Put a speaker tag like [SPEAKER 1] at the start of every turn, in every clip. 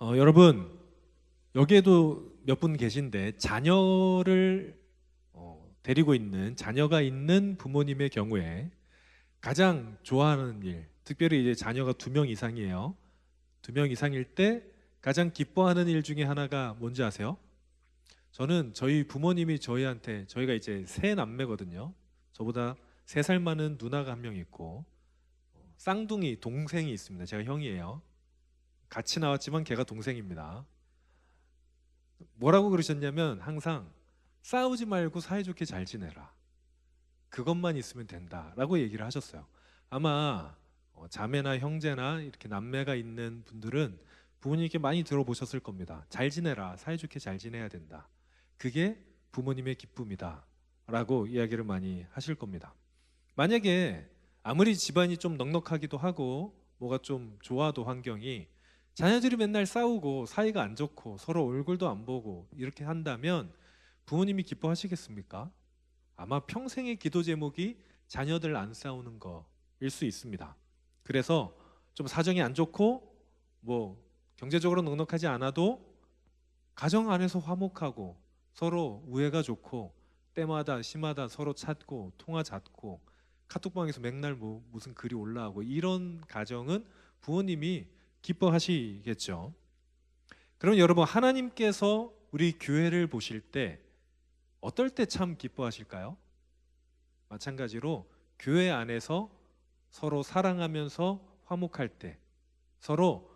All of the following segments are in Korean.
[SPEAKER 1] 어, 여러분 여기에도 몇 분 계신데 자녀를 어, 데리고 있는 자녀가 있는 부모님의 경우에 가장 좋아하는 일, 특별히 이제 자녀가 두 명 이상이에요. 두 명 이상일 때 가장 기뻐하는 일 중에 하나가 뭔지 아세요? 저는 저희 부모님이 저희한테 저희가 이제 세 남매거든요. 저보다 세 살 많은 누나가 한 명 있고 어, 쌍둥이 동생이 있습니다. 제가 형이에요. 같이 나왔지만 걔가 동생입니다. 뭐라고 그러셨냐면 항상 싸우지 말고 사이좋게 잘 지내라. 그것만 있으면 된다라고 얘기를 하셨어요. 아마 어, 자매나 형제나 이렇게 남매가 있는 분들은 부모님께 많이 들어보셨을 겁니다. 잘 지내라, 사이좋게 잘 지내야 된다. 그게 부모님의 기쁨이다 라고 이야기를 많이 하실 겁니다. 만약에 아무리 집안이 좀 넉넉하기도 하고 뭐가 좀 좋아도 환경이 자녀들이 맨날 싸우고 사이가 안 좋고 서로 얼굴도 안 보고 이렇게 한다면 부모님이 기뻐하시겠습니까? 아마 평생의 기도 제목이 자녀들 안 싸우는 거일 수 있습니다. 그래서 좀 사정이 안 좋고 뭐 경제적으로 넉넉하지 않아도 가정 안에서 화목하고 서로 우애가 좋고 때마다 심하다 서로 찾고 통화 잦고 카톡방에서 맨날 뭐 무슨 글이 올라오고 이런 가정은 부모님이 기뻐하시겠죠. 그럼 여러분 하나님께서 우리 교회를 보실 때 어떨 때 참 기뻐하실까요? 마찬가지로 교회 안에서 서로 사랑하면서 화목할 때 서로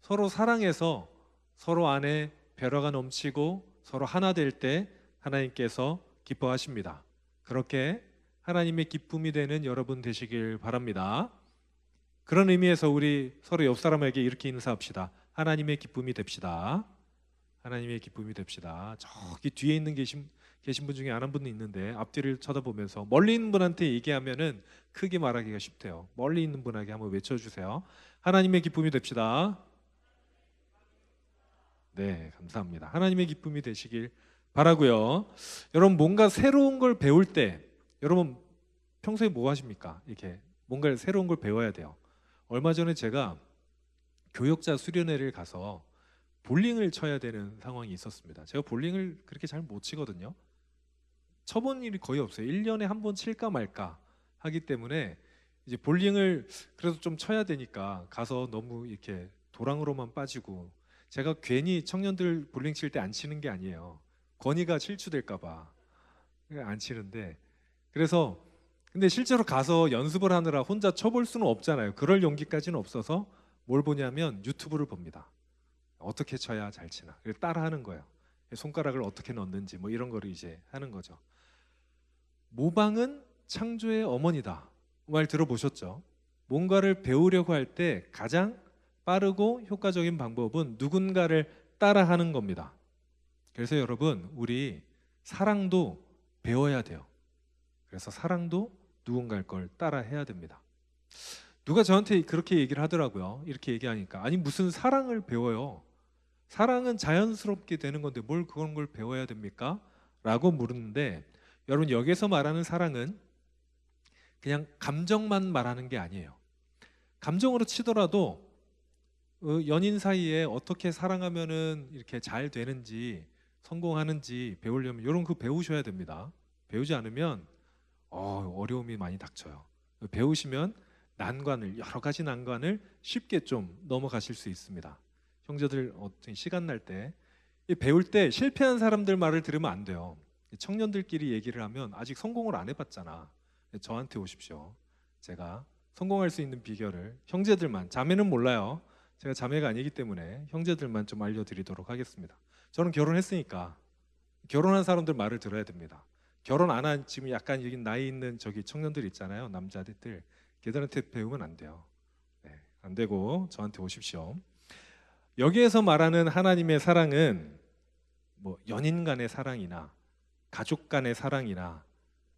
[SPEAKER 1] 서로 사랑해서 서로 안에 배려가 넘치고 서로 하나 될 때 하나님께서 기뻐하십니다. 그렇게 하나님의 기쁨이 되는 여러분 되시길 바랍니다. 그런 의미에서 우리 서로 옆 사람에게 이렇게 인사합시다. 하나님의 기쁨이 됩시다. 하나님의 기쁨이 됩시다. 저기 뒤에 있는 계신 계신 분 중에 아는 분이 있는데 앞뒤를 쳐다보면서 멀리 있는 분한테 얘기하면은 크게 말하기가 쉽대요. 멀리 있는 분에게 한번 외쳐주세요. 하나님의 기쁨이 됩시다. 네, 감사합니다. 하나님의 기쁨이 되시길 바라고요. 여러분 뭔가 새로운 걸 배울 때 여러분 평소에 뭐 하십니까? 이렇게 뭔가 새로운 걸 배워야 돼요. 얼마 전에 제가 교역자 수련회를 가서 볼링을 쳐야 되는 상황이 있었습니다. 제가 볼링을 그렇게 잘 못 치거든요. 쳐본 일이 거의 없어요. 1년에 한 번 칠까 말까 하기 때문에 이제 볼링을 그래도 좀 쳐야 되니까 가서 너무 이렇게 도랑으로만 빠지고 제가 괜히 청년들 볼링 칠 때 안 치는 게 아니에요. 권위가 실추될까 봐. 안 치는데 그래서 근데 실제로 가서 연습을 하느라 혼자 쳐볼 수는 없잖아요. 그럴 용기까지는 없어서 뭘 보냐면 유튜브를 봅니다. 어떻게 쳐야 잘 치나. 그래서 따라 하는 거예요. 손가락을 어떻게 넣는지 뭐 이런 거를 이제 하는 거죠. 모방은 창조의 어머니다. 말 들어보셨죠? 뭔가를 배우려고 할 때 가장 빠르고 효과적인 방법은 누군가를 따라하는 겁니다. 그래서 여러분, 우리 사랑도 배워야 돼요. 그래서 사랑도 누군가일 걸 따라 해야 됩니다. 누가 저한테 그렇게 얘기를 하더라고요. 이렇게 얘기하니까 아니 무슨 사랑을 배워요? 사랑은 자연스럽게 되는 건데 뭘 그런 걸 배워야 됩니까? 라고 물었는데 여러분 여기서 말하는 사랑은 그냥 감정만 말하는 게 아니에요. 감정으로 치더라도 어, 연인 사이에 어떻게 사랑하면은 이렇게 잘 되는지 성공하는지 배우려면 이런 거 배우셔야 됩니다. 배우지 않으면 어, 어려움이 많이 닥쳐요. 배우시면 난관을 여러 가지 난관을 쉽게 좀 넘어가실 수 있습니다. 형제들 어떤 시간 날 때 배울 때 실패한 사람들 말을 들으면 안 돼요. 청년들끼리 얘기를 하면 아직 성공을 안 해봤잖아. 저한테 오십시오. 제가 성공할 수 있는 비결을 형제들만 자매는 몰라요. 제가 자매가 아니기 때문에 형제들만 좀 알려드리도록 하겠습니다. 저는 결혼했으니까 결혼한 사람들 말을 들어야 됩니다. 결혼 안 한 지금 약간 여기 나이 있는 저기 청년들 있잖아요. 남자들 걔들한테 배우면 안 돼요. 네, 안 되고 저한테 오십시오. 여기에서 말하는 하나님의 사랑은 뭐 연인 간의 사랑이나 가족 간의 사랑이나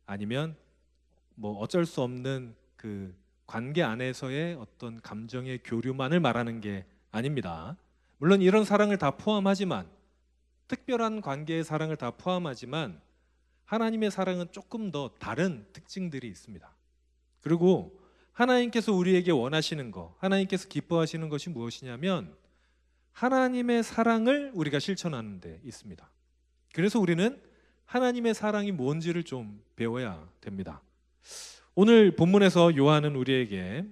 [SPEAKER 1] 아니면 뭐 어쩔 수 없는 그 관계 안에서의 어떤 감정의 교류만을 말하는 게 아닙니다. 물론 이런 사랑을 다 포함하지만 특별한 관계의 사랑을 다 포함하지만 하나님의 사랑은 조금 더 다른 특징들이 있습니다. 그리고 하나님께서 우리에게 원하시는 거, 하나님께서 기뻐하시는 것이 무엇이냐면 하나님의 사랑을 우리가 실천하는 데 있습니다. 그래서 우리는 하나님의 사랑이 뭔지를 좀 배워야 됩니다. 오늘 본문에서 요한은 우리에게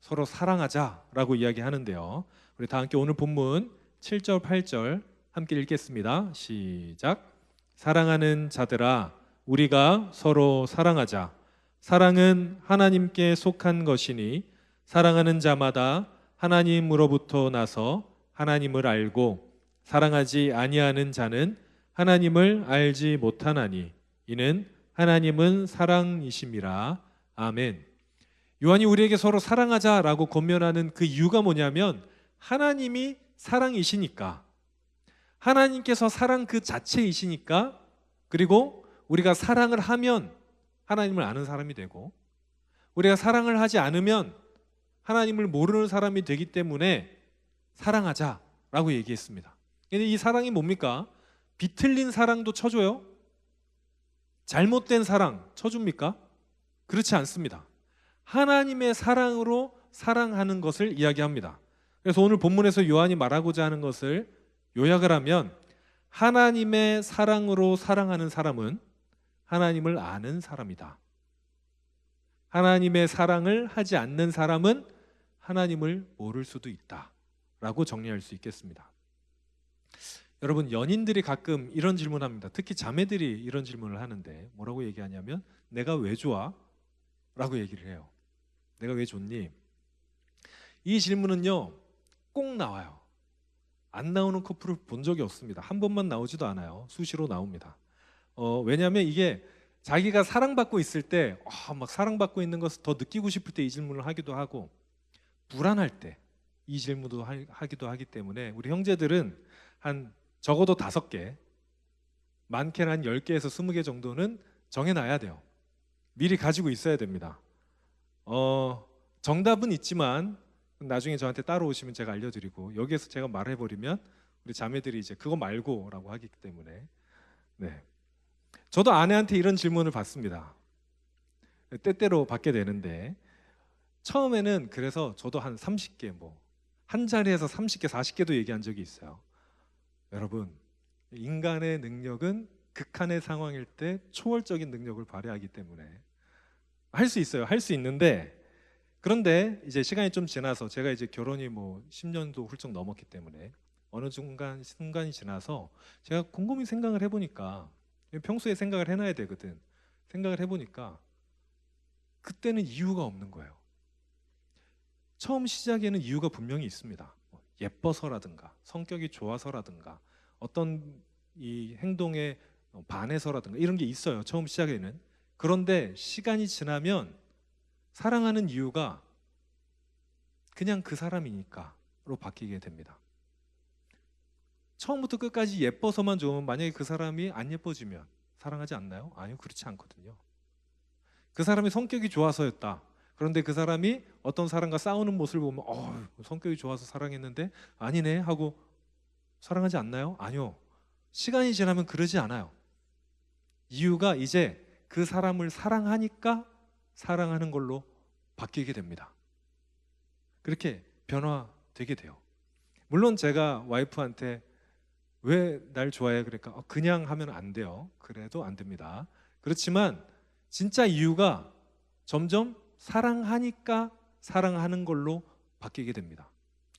[SPEAKER 1] 서로 사랑하자라고 이야기하는데요. 우리 다 함께 오늘 본문 7절 8절 함께 읽겠습니다. 시작. 사랑하는 자들아 우리가 서로 사랑하자. 사랑은 하나님께 속한 것이니 사랑하는 자마다 하나님으로부터 나서 하나님을 알고 사랑하지 아니하는 자는 하나님을 알지 못하나니 이는 하나님은 사랑이심이라. 아멘. 요한이 우리에게 서로 사랑하자라고 권면하는 그 이유가 뭐냐면 하나님이 사랑이시니까 하나님께서 사랑 그 자체이시니까 그리고 우리가 사랑을 하면 하나님을 아는 사람이 되고 우리가 사랑을 하지 않으면 하나님을 모르는 사람이 되기 때문에 사랑하자라고 얘기했습니다. 근데 이 사랑이 뭡니까? 비틀린 사랑도 쳐줘요? 잘못된 사랑 쳐줍니까? 그렇지 않습니다. 하나님의 사랑으로 사랑하는 것을 이야기합니다. 그래서 오늘 본문에서 요한이 말하고자 하는 것을 요약을 하면 하나님의 사랑으로 사랑하는 사람은 하나님을 아는 사람이다. 하나님의 사랑을 하지 않는 사람은 하나님을 모를 수도 있다. 라고 정리할 수 있겠습니다. 여러분, 연인들이 가끔 이런 질문 합니다. 특히 자매들이 이런 질문을 하는데 뭐라고 얘기하냐면 내가 왜 좋아? 라고 얘기를 해요. 내가 왜 좋니? 이 질문은요, 꼭 나와요. 안 나오는 커플을 본 적이 없습니다. 한 번만 나오지도 않아요. 수시로 나옵니다. 어, 왜냐하면 이게 자기가 사랑받고 있을 때, 아, 막 사랑받고 있는 것을 더 느끼고 싶을 때 이 질문을 하기도 하고, 불안할 때 이 질문도 하- 하기도 하기 때문에 우리 형제들은 한 적어도 다섯 개, 많게는 한 10개에서 20개 정도는 정해놔야 돼요. 미리 가지고 있어야 됩니다. 어, 정답은 있지만 나중에 저한테 따로 오시면 제가 알려드리고 여기에서 제가 말해버리면 우리 자매들이 이제 그거 말고라고 하기 때문에 네. 저도 아내한테 이런 질문을 받습니다. 때때로 받게 되는데 처음에는 그래서 저도 한 30개 뭐 한 자리에서 30개, 40개도 얘기한 적이 있어요. 여러분, 인간의 능력은 극한의 상황일 때 초월적인 능력을 발휘하기 때문에 할 수 있어요. 할 수 있는데 그런데 이제 시간이 좀 지나서 제가 이제 결혼이 뭐 10년도 훌쩍 넘었기 때문에 어느 순간 순간이 지나서 제가 곰곰이 생각을 해보니까 평소에 생각을 해놔야 되거든. 생각을 해보니까 그때는 이유가 없는 거예요. 처음 시작에는 이유가 분명히 있습니다. 뭐 예뻐서라든가 성격이 좋아서라든가 어떤 이 행동에 반해서라든가 이런 게 있어요. 처음 시작에는. 그런데 시간이 지나면 사랑하는 이유가 그냥 그 사람이니까로 바뀌게 됩니다. 처음부터 끝까지 예뻐서만 좋으면 만약에 그 사람이 안 예뻐지면 사랑하지 않나요? 아니요, 그렇지 않거든요. 그 사람이 성격이 좋아서였다. 그런데 그 사람이 어떤 사람과 싸우는 모습을 보면 어, 성격이 좋아서 사랑했는데 아니네 하고 사랑하지 않나요? 아니요. 시간이 지나면 그러지 않아요. 이유가 이제 그 사람을 사랑하니까 사랑하는 걸로 바뀌게 됩니다. 그렇게 변화되게 돼요. 물론 제가 와이프한테 왜 날 좋아해? 그러니까 어, 그냥 하면 안 돼요. 그래도 안 됩니다. 그렇지만 진짜 이유가 점점 사랑하니까 사랑하는 걸로 바뀌게 됩니다.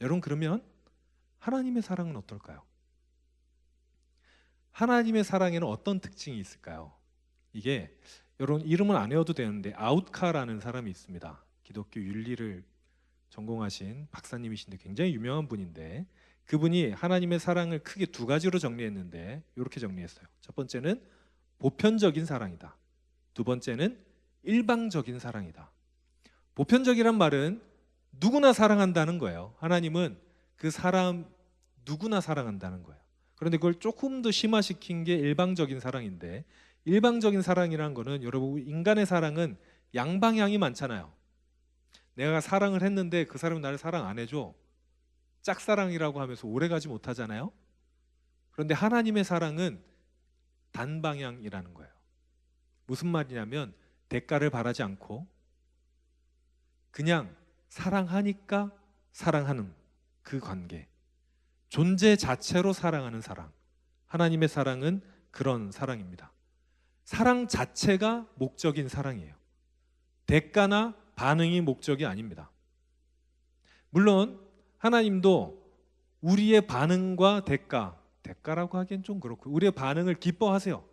[SPEAKER 1] 여러분 그러면 하나님의 사랑은 어떨까요? 하나님의 사랑에는 어떤 특징이 있을까요? 이게 여러분 이름은 안 외워도 되는데 아웃카라는 사람이 있습니다. 기독교 윤리를 전공하신 박사님이신데 굉장히 유명한 분인데 그분이 하나님의 사랑을 크게 두 가지로 정리했는데 이렇게 정리했어요. 첫 번째는 보편적인 사랑이다. 두 번째는 일방적인 사랑이다. 보편적이란 말은 누구나 사랑한다는 거예요. 하나님은 그 사람 누구나 사랑한다는 거예요. 그런데 그걸 조금 더 심화시킨 게 일방적인 사랑인데 일방적인 사랑이라는 거는 여러분 인간의 사랑은 양방향이 많잖아요. 내가 사랑을 했는데 그 사람이 나를 사랑 안 해줘. 짝사랑이라고 하면서 오래가지 못하잖아요. 그런데 하나님의 사랑은 단방향이라는 거예요. 무슨 말이냐면 대가를 바라지 않고 그냥 사랑하니까 사랑하는 그 관계. 존재 자체로 사랑하는 사랑. 하나님의 사랑은 그런 사랑입니다. 사랑 자체가 목적인 사랑이에요. 대가나 반응이 목적이 아닙니다. 물론 하나님도 우리의 반응과 대가, 대가라고 하기엔 좀 그렇고 우리의 반응을 기뻐하세요.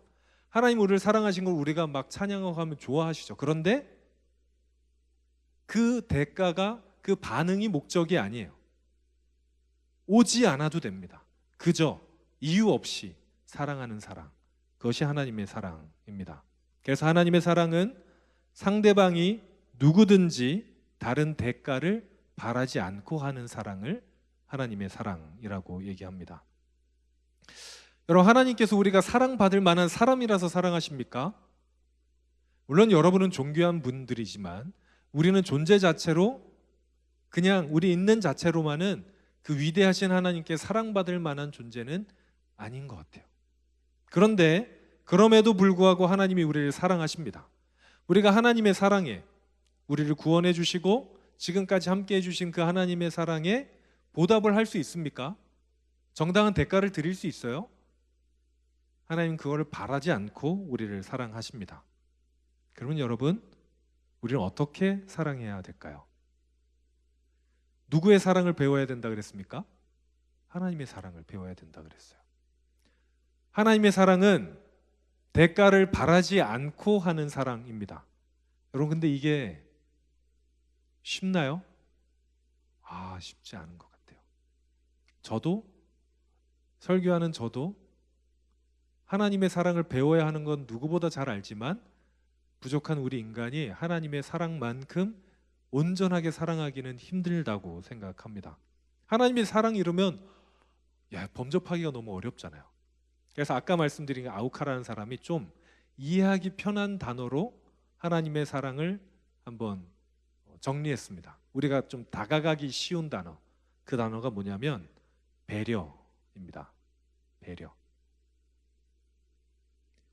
[SPEAKER 1] 하나님 우리를 사랑하신 걸 우리가 막 찬양하고 하면 좋아하시죠. 그런데 그 대가가 그 반응이 목적이 아니에요. 오지 않아도 됩니다. 그저 이유 없이 사랑하는 사랑. 그것이 하나님의 사랑 입니다. 그래서 하나님의 사랑은 상대방이 누구든지 다른 대가를 바라지 않고 하는 사랑을 하나님의 사랑이라고 얘기합니다. 여러분 하나님께서 우리가 사랑받을 만한 사람이라서 사랑하십니까? 물론 여러분은 존귀한 분들이지만 우리는 존재 자체로 그냥 우리 있는 자체로만은 그 위대하신 하나님께 사랑받을 만한 존재는 아닌 것 같아요. 그런데 그럼에도 불구하고 하나님이 우리를 사랑하십니다. 우리가 하나님의 사랑에 우리를 구원해 주시고 지금까지 함께 해 주신 그 하나님의 사랑에 보답을 할 수 있습니까? 정당한 대가를 드릴 수 있어요? 하나님 그거를 바라지 않고 우리를 사랑하십니다. 그러면 여러분, 우리는 어떻게 사랑해야 될까요? 누구의 사랑을 배워야 된다 그랬습니까? 하나님의 사랑을 배워야 된다 그랬어요. 하나님의 사랑은 대가를 바라지 않고 하는 사랑입니다. 여러분 근데 이게 쉽나요? 아, 쉽지 않은 것 같아요. 저도 설교하는 저도 하나님의 사랑을 배워야 하는 건 누구보다 잘 알지만 부족한 우리 인간이 하나님의 사랑만큼 온전하게 사랑하기는 힘들다고 생각합니다. 하나님의 사랑 이러면 야, 범접하기가 너무 어렵잖아요. 그래서 아까 말씀드린 아우카라는 사람이 좀 이해하기 편한 단어로 하나님의 사랑을 한번 정리했습니다. 우리가 좀 다가가기 쉬운 단어. 그 단어가 뭐냐면 배려입니다. 배려.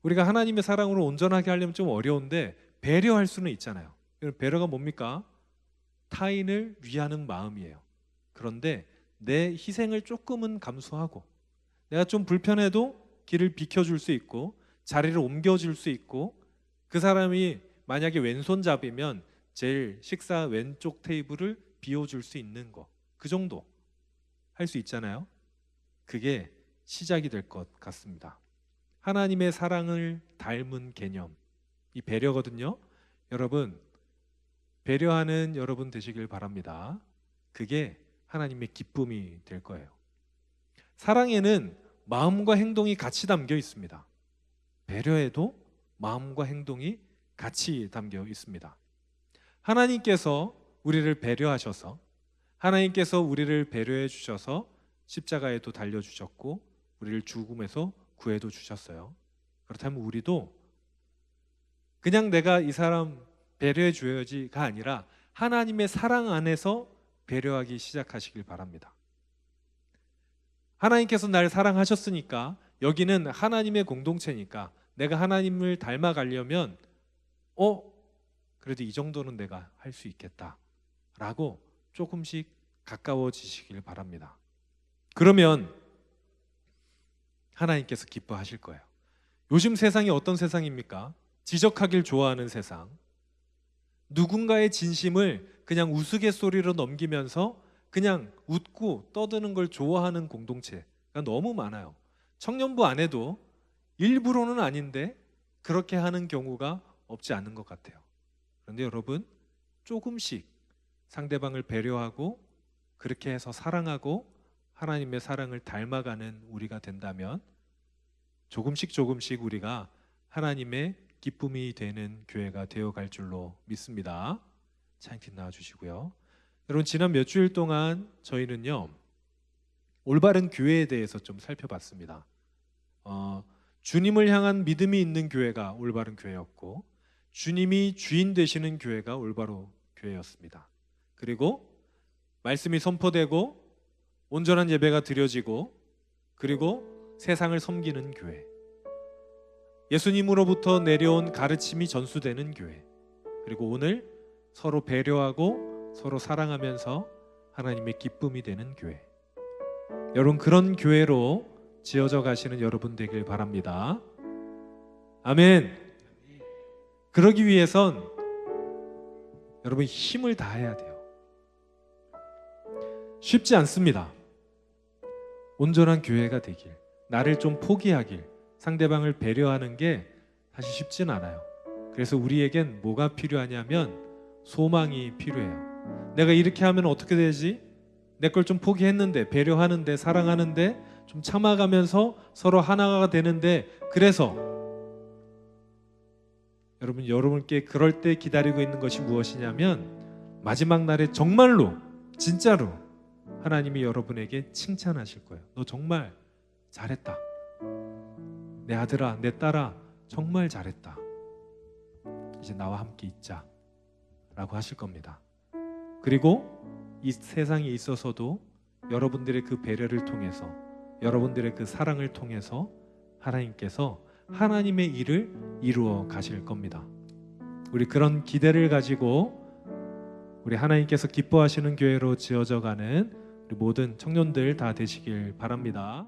[SPEAKER 1] 우리가 하나님의 사랑으로 온전하게 하려면 좀 어려운데 배려할 수는 있잖아요. 배려가 뭡니까? 타인을 위하는 마음이에요. 그런데 내 희생을 조금은 감수하고 내가 좀 불편해도 길을 비켜줄 수 있고 자리를 옮겨줄 수 있고 그 사람이 만약에 왼손잡이면 제일 식사 왼쪽 테이블을 비워줄 수 있는 거 그 정도 할 수 있잖아요. 그게 시작이 될 것 같습니다. 하나님의 사랑을 닮은 개념 이 배려거든요. 여러분 배려하는 여러분 되시길 바랍니다. 그게 하나님의 기쁨이 될 거예요. 사랑에는 마음과 행동이 같이 담겨 있습니다. 배려에도 마음과 행동이 같이 담겨 있습니다. 하나님께서 우리를 배려하셔서 하나님께서 우리를 배려해 주셔서 십자가에도 달려 주셨고 우리를 죽음에서 구해도 주셨어요. 그렇다면 우리도 그냥 내가 이 사람 배려해 줘야지가 아니라 하나님의 사랑 안에서 배려하기 시작하시길 바랍니다. 하나님께서 날 사랑하셨으니까 여기는 하나님의 공동체니까 내가 하나님을 닮아가려면 어 그래도 이 정도는 내가 할 수 있겠다라고 조금씩 가까워지시길 바랍니다. 그러면 하나님께서 기뻐하실 거예요. 요즘 세상이 어떤 세상입니까? 지적하길 좋아하는 세상. 누군가의 진심을 그냥 우스갯소리로 넘기면서 그냥 웃고 떠드는 걸 좋아하는 공동체가 너무 많아요. 청년부 안에도 일부러는 아닌데 그렇게 하는 경우가 없지 않은 것 같아요. 그런데 여러분 조금씩 상대방을 배려하고 그렇게 해서 사랑하고 하나님의 사랑을 닮아가는 우리가 된다면 조금씩 조금씩 우리가 하나님의 기쁨이 되는 교회가 되어 갈 줄로 믿습니다. 차인팀 나와 주시고요. 여러분 지난 몇 주일 동안 저희는요 올바른 교회에 대해서 좀 살펴봤습니다. 어, 주님을 향한 믿음이 있는 교회가 올바른 교회였고 주님이 주인 되시는 교회가 올바로 교회였습니다. 그리고 말씀이 선포되고 온전한 예배가 드려지고 그리고 세상을 섬기는 교회. 예수님으로부터 내려온 가르침이 전수되는 교회. 그리고 오늘 서로 배려하고 서로 사랑하면서 하나님의 기쁨이 되는 교회. 여러분 그런 교회로 지어져 가시는 여러분 되길 바랍니다. 아멘. 그러기 위해선 여러분 힘을 다해야 돼요. 쉽지 않습니다. 온전한 교회가 되길, 나를 좀 포기하길, 상대방을 배려하는 게 사실 쉽진 않아요. 그래서 우리에겐 뭐가 필요하냐면 소망이 필요해요. 내가 이렇게 하면 어떻게 되지? 내 걸 좀 포기했는데 배려하는데 사랑하는데 좀 참아가면서 서로 하나가 되는데 그래서 여러분 여러분께 그럴 때 기다리고 있는 것이 무엇이냐면 마지막 날에 정말로 진짜로 하나님이 여러분에게 칭찬하실 거예요. 너 정말 잘했다. 내 아들아, 내 딸아, 정말 잘했다. 이제 나와 함께 있자. 라고 하실 겁니다. 그리고 이 세상에 있어서도 여러분들의 그 배려를 통해서 여러분들의 그 사랑을 통해서 하나님께서 하나님의 일을 이루어 가실 겁니다. 우리 그런 기대를 가지고 우리 하나님께서 기뻐하시는 교회로 지어져 가는 모든 청년들 다 되시길 바랍니다.